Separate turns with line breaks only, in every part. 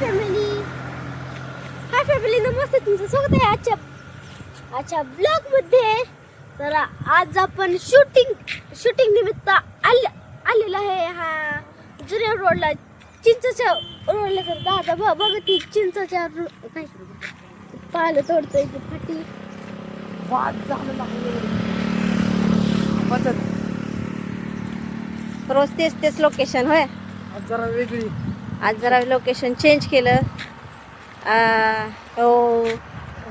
Family hi family नमस्ते. तुमचं स्वागत आहे आजच्या आजच्या ब्लॉगमध्ये. तर आज आपण शूटिंग शूटिंग निमित्त आल आलेला आहे. हा जुन्या रोडला चिंचच्या रोडला तर दादा बघ बघ ती चिंचच्या रो- काय पाहिलं तोडतोय ती फाटी
वाद आहे. बचत.
रोज तेच तेच लोकेशन होय.
आज जरा वेगळी.
आज जरा लोकेशन चेंज केलं. हो.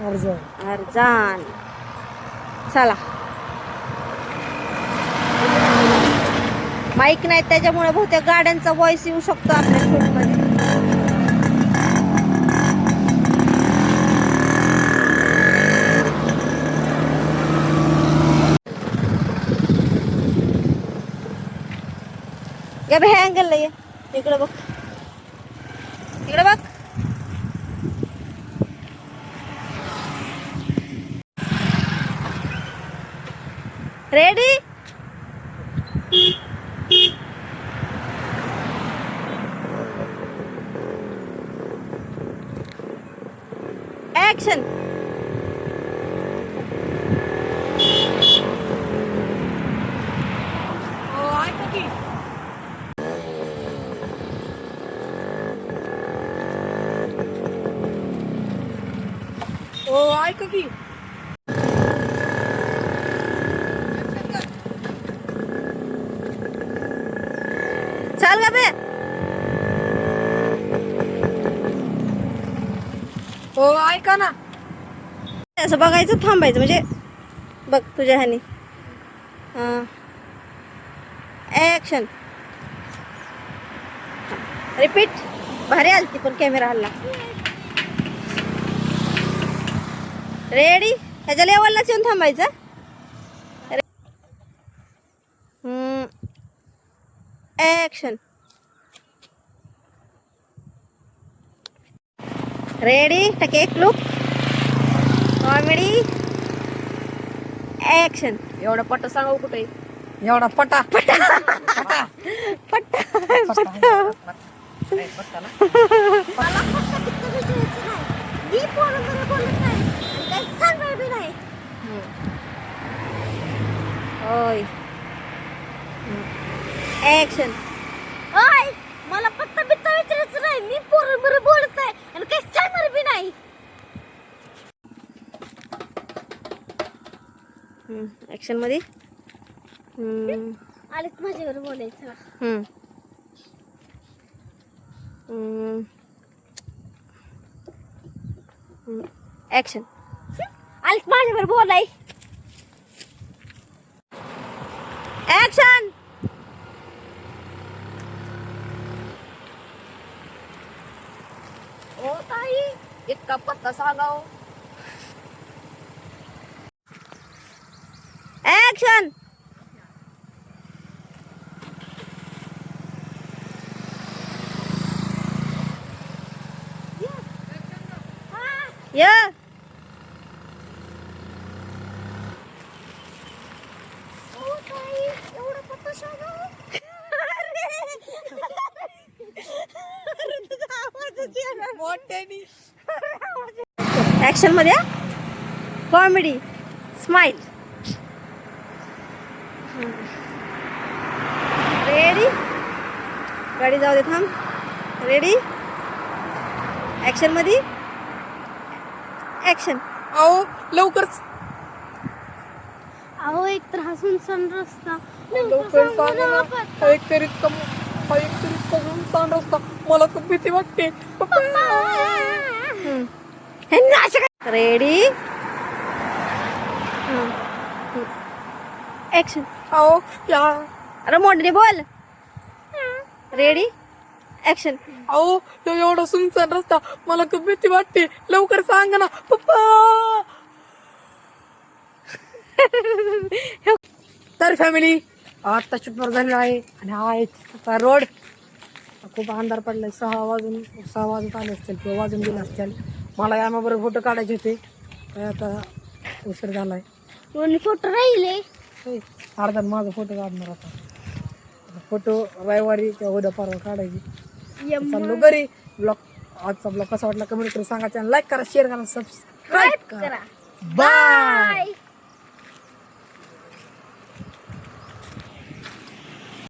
अर्ज
अर्जान. चला. माईक नाही त्याच्यामुळे बहुतेक गाड्यांचा व्हॉइस येऊ शकतो आपल्या शूटमध्ये बे अँगल ये. इकडं बघ. इकडं बघ रेडी ऍक्शन
हो ऐक की.
चाल गा बे.
हो ऐका ना.
असं बघायचं थांबायचं म्हणजे बघ तुझ्या ह्यानी. ॲक्शन रिपीट भारी आलती पण कॅमेरा हल्ला. रेडी ह्याच्या लेवललाच येऊन थांबायचं. ऍक्शन रेडी टके एक लुक कॉमेडी ऍक्शन
एवढा पट्टा सांगा कुठे? एवढा पटा. पटा.
पट्टा
मला फक्त तितकं विचारायचं नाही मी पोरांकडे बोलत नाही आणि काही सांगणार बी नाही
होय ऍक्शन
ओय मला पत्ता बित्ता विचारायचं नाही मी पोरांबरोबर बोलत नाही आणि काही सांगणार बी नाही.
ऍक्शनमध्ये? हम्म,
आलेच माझ्यावर बोलायचं.
हम्म. हम्म. हम्म. ऍक्शन
आलेच माझ्यावर बोलाय
ऍक्शन
हो ताई इतका पत्ता सांगा हो.
ऍक्शन या
हो ताई एवढा पत्ता सांगा
ऍक्शनमध्ये कॉमेडी स्माइल रेडी गाडी जाऊ दे थांब. रेडी ऍक्शनमध्ये? ऍक्शन
अहो लवकर
अहो एक तर हसून सण रस्ता
लवकर सांगा ना हा एक तरी कम हा तरी करून सांग रस्ता मला खूप भीती वाटते.
रेडी ऍक्शन
अहो या.
अरे मोठे बोल. रेडी ऍक्शन
अहो तो एवढा सुनसान रस्ता. मला खूप भीती वाटते. लवकर सांगा ना पप्पा! तर फॅमिली आता शूटवर झालेला आहे आणि हा आहे रोड. खूप अंधार पडलाय. सहा वाजून सहा वाजत आले असतील किंवा वाजून गेले असतील. मला यामाबरोबर फोटो काढायचे होते. आता उशीर झालाय.
दोन फोटो राहिले.
अर्धा माझा फोटो काढणार आता फोटो रविवारी किंवा उद्या परवा काढायची. चाललो घरी. ब्लॉग आजचा ब्लॉग कसा वाटला कमेंट करून सांगा लाईक करा शेअर करा सबस्क्राईब करा.
करा.
बाय